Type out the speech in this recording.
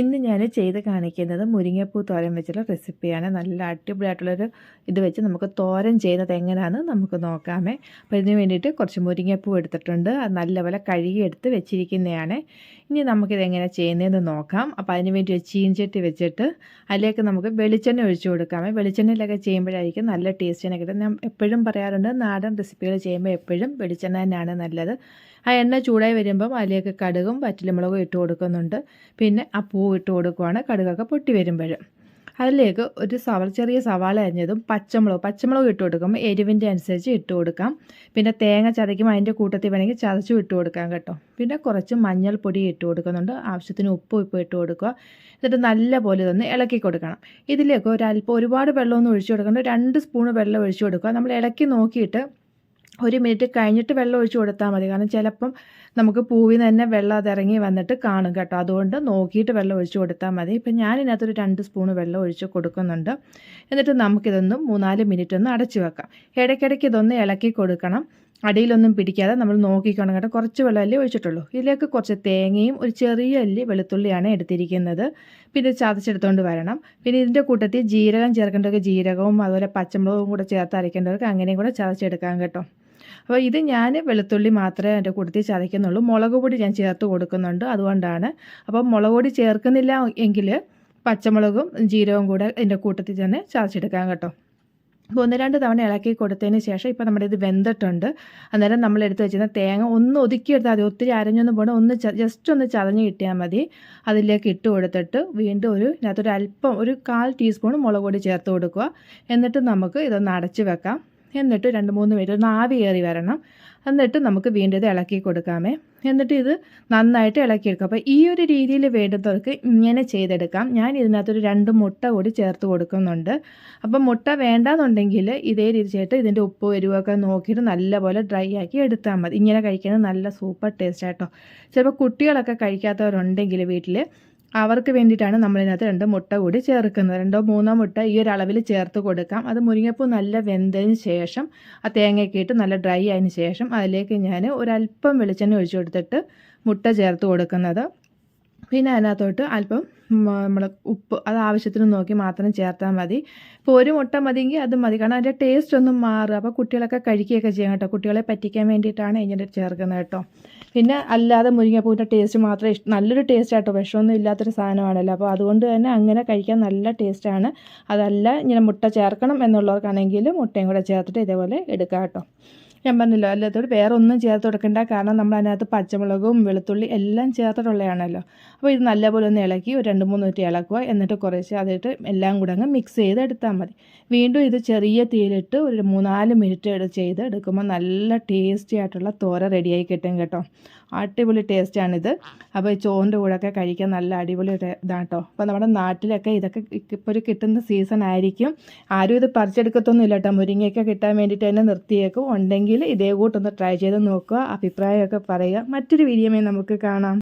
ഇന്ന് ഞാൻ ചെയ്ത് കാണിക്കുന്നത് മുരിങ്ങപ്പൂ തോരൻ വെച്ചുള്ള റെസിപ്പിയാണ്. നല്ല അടിപൊളിയായിട്ടുള്ളൊരു ഇത് വെച്ച് നമുക്ക് തോരൻ ചെയ്യുന്നത് എങ്ങനെയാണെന്ന് നമുക്ക് നോക്കാമേ. അപ്പോൾ ഇതിന് വേണ്ടിയിട്ട് കുറച്ച് മുരിങ്ങപ്പൂ എടുത്തിട്ടുണ്ട്. അത് നല്ലപോലെ കഴുകിയെടുത്ത് വെച്ചിരിക്കുന്നതാണ്. ഇനി നമുക്കിത് എങ്ങനെ ചെയ്യുന്നതെന്ന് നോക്കാം. അപ്പോൾ അതിന് വേണ്ടി ഒരു ചീഞ്ചട്ടി വെച്ചിട്ട് അതിലേക്ക് നമുക്ക് വെളിച്ചെണ്ണ ഒഴിച്ചു കൊടുക്കാമേ. വെളിച്ചെണ്ണയിലൊക്കെ ചെയ്യുമ്പോഴായിരിക്കും നല്ല ടേസ്റ്റിനെ കിട്ടും ഞാൻ എപ്പോഴും പറയാറുണ്ട് നാടൻ റെസിപ്പികൾ ചെയ്യുമ്പോൾ എപ്പോഴും വെളിച്ചെണ്ണ തന്നെയാണ് നല്ലത്. ആ എണ്ണ ചൂടായി വരുമ്പം അതിലേക്ക് കടുകും വറ്റലുമുളകും ഇട്ട് കൊടുക്കുന്നുണ്ട്. പിന്നെ ആ പൂ ഇട്ട് കൊടുക്കുവാണ് കടുകൊക്കെ പൊട്ടി വരുമ്പോൾ അതിലേക്ക് ഒരു സവ ചെറിയ സവാള അരിഞ്ഞതും പച്ചമുളക് പച്ചമുളക് ഇട്ട് കൊടുക്കുമ്പോൾ എരിവിന്റെ അനുസരിച്ച് ഇട്ട് കൊടുക്കാം. പിന്നെ തേങ്ങ ചതയ്ക്കുമ്പോൾ അതിന്റെ കൂട്ടത്തിൽ വേണമെങ്കിൽ ചതച്ചും ഇട്ട് കൊടുക്കാം കേട്ടോ. പിന്നെ കുറച്ച് മഞ്ഞൾപ്പൊടി ഇട്ട് കൊടുക്കുന്നുണ്ട്. ആവശ്യത്തിന് ഉപ്പ് ഉപ്പ് ഇട്ട് കൊടുക്കുക. എന്നിട്ട് നല്ല പോലെ ഇതൊന്ന് ഇളക്കി കൊടുക്കണം. ഇതിലേക്ക് ഒരല്പം ഒരുപാട് വെള്ളമൊന്നും ഒഴിച്ചു കൊടുക്കേണ്ട. രണ്ട് സ്പൂൺ വെള്ളം ഒഴിച്ചു കൊടുക്കുക. നമ്മൾ ഇളക്കി നോക്കിയിട്ട് ഒരു മിനിറ്റ് കഴിഞ്ഞിട്ട് വെള്ളം ഒഴിച്ച് കൊടുത്താൽ മതി. കാരണം ചിലപ്പം നമുക്ക് പൂവിൽ നിന്ന് തന്നെ വെള്ളം അതിറങ്ങി വന്നിട്ട് കാണും കേട്ടോ. അതുകൊണ്ട് നോക്കിയിട്ട് വെള്ളം ഒഴിച്ച് കൊടുത്താൽ മതി. ഇപ്പം ഞാൻ ഇതിനകത്തൊരു രണ്ട് സ്പൂൺ വെള്ളം ഒഴിച്ച് കൊടുക്കുന്നുണ്ട്. എന്നിട്ട് നമുക്കിതൊന്ന് മൂന്നാൽ മിനിറ്റ് ഒന്ന് അടച്ചു വെക്കാം. ഇടയ്ക്കിടയ്ക്ക് ഇതൊന്ന് ഇളക്കി കൊടുക്കണം. അടിയിലൊന്നും പിടിക്കാതെ നമ്മൾ നോക്കിക്കണം കേട്ടോ. കുറച്ച് വെള്ളമല്ലേ ഒഴിച്ചിട്ടുള്ളൂ. ഇതിലേക്ക് കുറച്ച് തേങ്ങയും ഒരു ചെറിയ അല്ലി വെളുത്തുള്ളിയാണ് എടുത്തിരിക്കുന്നത്. പിന്നെ ചതച്ചെടുത്തുകൊണ്ട് വരണം. പിന്നെ ഇതിന്റെ കൂട്ടത്തിൽ ജീരകം ചേർക്കേണ്ടവർക്ക് ജീരകവും അതുപോലെ പച്ചമുളകും കൂടെ ചേർത്ത് അരയ്ക്കേണ്ടവർക്ക് അങ്ങനെയും കൂടെ ചതച്ചെടുക്കാം കേട്ടോ. അപ്പോൾ ഇത് ഞാൻ വെളുത്തുള്ളി മാത്രമേ എന്റെ കൂട്ടത്തിൽ ചതയ്ക്കുന്നുള്ളൂ. മുളക് പൊടി ഞാൻ ചേർത്ത് കൊടുക്കുന്നുണ്ട് അതുകൊണ്ടാണ്. അപ്പോൾ മുളക് പൊടി ചേർക്കുന്നില്ല എങ്കിൽ പച്ചമുളകും ജീരകവും കൂടെ എന്റെ കൂട്ടത്തിൽ തന്നെ ചതച്ചെടുക്കാം കേട്ടോ. അപ്പോൾ ഒന്ന് രണ്ട് തവണ ഇളക്കി കൊടുത്തതിന് ശേഷം ഇപ്പോൾ നമ്മുടെ ഇത് വെന്തിട്ടുണ്ട്. അന്നേരം നമ്മൾ എടുത്ത് വെച്ചിരുന്ന തേങ്ങ ഒന്ന് ഒതുക്കിയെടുത്താൽ മതി ഒത്തിരി അരഞ്ഞൊന്നും പോകണം ഒന്ന് ജസ്റ്റ് ഒന്ന് ചതഞ്ഞ് കിട്ടിയാൽ മതി. അതിലേക്ക് ഇട്ട് കൊടുത്തിട്ട് വീണ്ടും ഒരു ഇതിനകത്തൊരു അല്പം ഒരു കാൽ ടീസ്പൂൺ മുളക് പൊടി ചേർത്ത് കൊടുക്കുക. എന്നിട്ട് നമുക്ക് ഇതൊന്ന് അടച്ച് വെക്കാം. എന്നിട്ട് രണ്ട് മൂന്ന് മിനിറ്റ് ഒന്ന് ആവി കയറി വരണം. എന്നിട്ട് നമുക്ക് വീണ്ടും ഇത് ഇളക്കി കൊടുക്കാമേ. എന്നിട്ട് ഇത് നന്നായിട്ട് ഇളക്കിയെടുക്കാം അപ്പോൾ ഈ ഒരു രീതിയിൽ വേണ്ടുന്നവർക്ക് ഇങ്ങനെ ചെയ്തെടുക്കാം. ഞാൻ ഇതിനകത്തൊരു രണ്ട് മുട്ട കൂടി ചേർത്ത് കൊടുക്കുന്നുണ്ട്. അപ്പം മുട്ട വേണ്ടാന്നുണ്ടെങ്കിൽ ഇതേ രീതി ചെയ്തിട്ട് ഇതിന്റെ ഉപ്പ് എരിവൊക്കെ നോക്കിയിട്ട് നല്ലപോലെ ഡ്രൈ ആക്കി എടുത്താൽ മതി. ഇങ്ങനെ കഴിക്കുന്നത് നല്ല സൂപ്പർ ടേസ്റ്റ് ആട്ടോ. ചിലപ്പോൾ കുട്ടികളൊക്കെ കഴിക്കാത്തവരുണ്ടെങ്കിൽ വീട്ടിൽ അവർക്ക് വേണ്ടിയിട്ടാണ് നമ്മളിതിനകത്ത് രണ്ട് മുട്ട കൂടി ചേർക്കുന്നത്. രണ്ടോ മൂന്നോ മുട്ട ഈ ഒരു അളവിൽ ചേർത്ത് കൊടുക്കാം. അത് മുരിങ്ങപ്പൂ നല്ല വെന്തതിന് ശേഷം ആ തേങ്ങയൊക്കെ ഇട്ട് നല്ല ഡ്രൈ ആയതിന് ശേഷം അതിലേക്ക് ഞാൻ ഒരല്പം വെളിച്ചെണ്ണ ഒഴിച്ചു കൊടുത്തിട്ട് മുട്ട ചേർത്ത് കൊടുക്കുന്നത്. പിന്നെ അതിനകത്തോട്ട് അല്പം നമ്മൾ ഉപ്പ് അത് ആവശ്യത്തിന് നോക്കി മാത്രം ചേർത്താൽ മതി. ഇപ്പോൾ ഒരു മുട്ട മതിയെങ്കിൽ അത് മതി. കാരണം അതിന്റെ ടേസ്റ്റ് ഒന്നും മാറും. അപ്പോൾ കുട്ടികളൊക്കെ കഴിക്കുകയൊക്കെ ചെയ്യാം കേട്ടോ. കുട്ടികളെ പറ്റിക്കാൻ വേണ്ടിയിട്ടാണ് ഇങ്ങനെ ചേർക്കുന്നത് കേട്ടോ. പിന്നെ അല്ലാതെ മുരിങ്ങപ്പൂവിന്റെ ടേസ്റ്റ് മാത്രമേ നല്ലൊരു ടേസ്റ്റ് ആട്ടോ. വിഷമൊന്നും ഇല്ലാത്തൊരു സാധനമാണല്ലോ. അപ്പോൾ അതുകൊണ്ട് തന്നെ അങ്ങനെ കഴിക്കാൻ നല്ല ടേസ്റ്റാണ് അതല്ല ഇങ്ങനെ മുട്ട ചേർക്കണം എന്നുള്ളവർക്കാണെങ്കിൽ മുട്ടയും കൂടെ ചേർത്തിട്ട് ഇതേപോലെ എടുക്കാം കേട്ടോ. ഞാൻ പറഞ്ഞല്ലോ അല്ലാത്തോട് വേറെ ഒന്നും ചേർത്ത് കൊടുക്കണ്ട. കാരണം നമ്മൾ അതിനകത്ത് പച്ചമുളകും വെളുത്തുള്ളി എല്ലാം ചേർത്തിട്ടുള്ളതാണല്ലോ. അപ്പോൾ ഇത് നല്ലപോലെ ഒന്ന് ഇളക്കി ഒരു രണ്ട് മൂന്ന് മിനിറ്റ് ഇളക്കുക. എന്നിട്ട് കുറേശ്ശെ അതിട്ട് എല്ലാം കൂടെ അങ്ങ് മിക്സ് ചെയ്ത് എടുത്താൽ മതി. വീണ്ടും ഇത് ചെറിയ തീയിലിട്ട് ഒരു മൂന്നാൽ മിനിറ്റ് ചെയ്ത് എടുക്കുമ്പോൾ നല്ല ടേസ്റ്റി ആയിട്ടുള്ള തോര റെഡിയായി കിട്ടും കേട്ടോ. അടിപൊളി ടേസ്റ്റാണിത് അപ്പോൾ ഈ ചോറിന്റെ കൂടെയൊക്കെ കഴിക്കാൻ നല്ല അടിപൊളി ഇതാട്ടോ. അപ്പോൾ നമ്മുടെ നാട്ടിലൊക്കെ ഇതൊക്കെ ഇപ്പോൾ ഒരു കിട്ടുന്ന സീസൺ ആയിരിക്കും. ആരും ഇത് പറിച്ചെടുക്കത്തൊന്നുമില്ല കേട്ടോ. മുരിങ്ങയൊക്കെ കിട്ടാൻ വേണ്ടിയിട്ട് തന്നെ നിർത്തിയേക്കും. ഉണ്ടെങ്കിൽ ഇതേ കൂട്ടൊന്ന് ട്രൈ ചെയ്ത് നോക്കുക അഭിപ്രായമൊക്കെ പറയുക. മറ്റൊരു വീഡിയോമേ നമുക്ക് കാണാം.